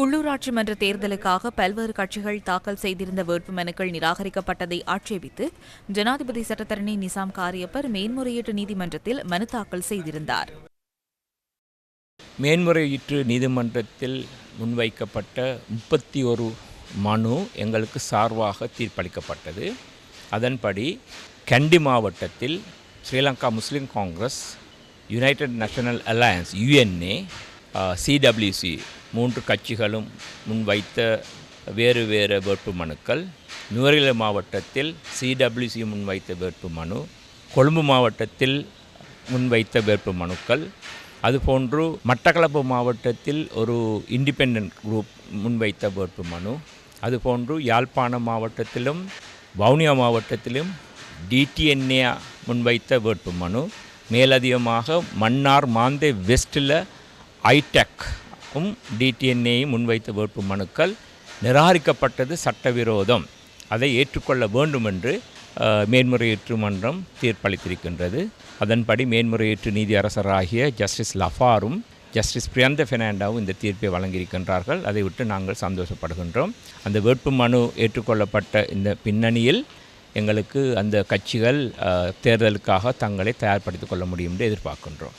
உள்ளூராட்சி மன்ற தேர்தலுக்காக பல்வேறு கட்சிகள் தாக்கல் செய்திருந்த வேட்புமனுக்கள் நிராகரிக்கப்பட்டதை ஆட்சேபித்து ஜனாதிபதி சட்டத்தரணி நிசாம் காரியப்பர் மேன்முறையீட்டு நீதிமன்றத்தில் மனு தாக்கல் செய்திருந்தார். மேன்முறையீட்டு நீதிமன்றத்தில் முன்வைக்கப்பட்ட முப்பத்தி ஒரு மனு எங்களுக்கு சார்பாக தீர்ப்பளிக்கப்பட்டது. அதன்படி கண்டி மாவட்டத்தில் Sri Lanka Muslim Congress United National Alliance UNA CWC மூன்று கட்சிகளும் முன்வைத்த வேறு வேறு வேட்பு மனுக்கள் நுவரெலியா மாவட்டத்தில் சிடபிள்யூசி முன்வைத்த வேட்பு மனு கொழும்பு மாவட்டத்தில் முன்வைத்த வேட்பு மனுக்கள் அதுபோன்று மட்டக்களப்பு மாவட்டத்தில் ஒரு இண்டிபெண்ட் குரூப் முன்வைத்த வேட்பு மனு அதுபோன்று யாழ்ப்பாணம் மாவட்டத்திலும் வவுனியா மாவட்டத்திலும் டிடிஎன்ஏ முன்வைத்த வேட்பு மனு மேலதிகமாக மன்னார் மாந்தே வெஸ்ட்டில் ஐடெக்கும் டிடிஎன்ஏயும் முன்வைத்த வேட்பு மனுக்கள் நிராகரிக்கப்பட்டது சட்டவிரோதம். அதை ஏற்றுக்கொள்ள வேண்டும் என்று மேன்முறையீட்டு மன்றம் தீர்ப்பளித்திருக்கின்றது. அதன்படி மேன்முறையீட்டு நீதி அரசராகிய ஜஸ்டிஸ் லஃபாரும் ஜஸ்டிஸ் பிரியந்த ஃபெர்னாண்டாவும் இந்த தீர்ப்பை வழங்கியிருக்கின்றார்கள். அதை விட்டு நாங்கள் சந்தோஷப்படுகின்றோம். அந்த வேட்பு மனு ஏற்றுக்கொள்ளப்பட்ட இந்த பின்னணியில் எங்களுக்கு அந்த கட்சிகள் தேர்தலுக்காக தங்களை தயார்படுத்திக் கொள்ள முடியும் என்று எதிர்பார்க்கின்றோம்.